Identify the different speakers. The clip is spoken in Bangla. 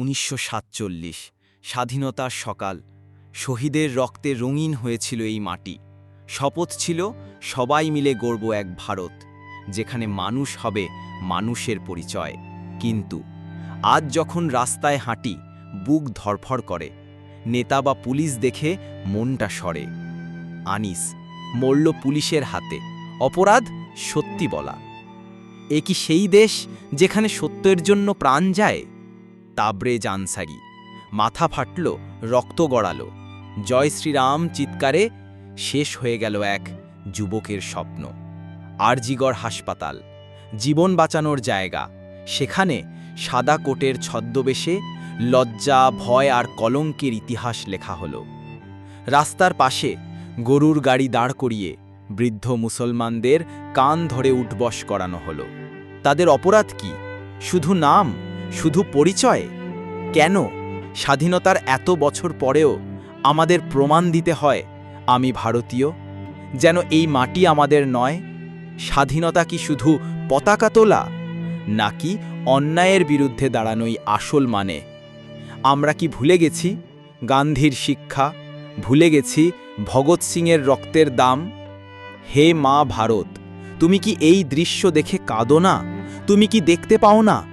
Speaker 1: উনিশশো সাতচল্লিশ, স্বাধীনতার সকাল। শহীদের রক্তে রঙিন হয়েছিল এই মাটি। শপথ ছিল, সবাই মিলে গড়ব এক ভারত, যেখানে মানুষ হবে মানুষের পরিচয়। কিন্তু আজ যখন রাস্তায় হাঁটি, বুক ধরফর করে, নেতা বা পুলিশ দেখে মনটা সরে। আনিস মরল পুলিশের হাতে, অপরাধ সত্যি বলা। এ কি সেই দেশ যেখানে সত্যের জন্য প্রাণ যায়? তাবরেজ আনসারি মাথা ফাটল, রক্ত গড়ালো। জয় শ্রীরাম চিৎকারে শেষ হয়ে গেল এক যুবকের স্বপ্ন। আরজিগড় হাসপাতাল। জীবন বাঁচানোর জায়গা। সেখানে সাদা কোটের ছদ্মবেশে লজ্জা, ভয় আর কলঙ্কের ইতিহাস লেখা হলো। রাস্তার পাশে গরুর গাড়ি দাঁড় করিয়ে বৃদ্ধ মুসলমানদের কান ধরে উঠবস করানো হলো। তাদের অপরাধ কি? শুধু নাম? শুধু পরিচয়? কেন স্বাধীনতার এত বছর পরেও আমাদের প্রমাণ দিতে হয় আমি ভারতীয়? যেন এই মাটি আমাদের নয়? স্বাধীনতা কি শুধু পতাকা তোলা? নাকি অন্যায়ের বিরুদ্ধে দাঁড়ানোই আসল মানে? আমরা কি ভুলে গেছি গান্ধীর শিক্ষা? ভুলে গেছি ভগৎ সিংয়ের রক্তের দাম? হে মা ভারত, তুমি কি এই দৃশ্য দেখে কাঁদো না? তুমি কি দেখতে পাও না?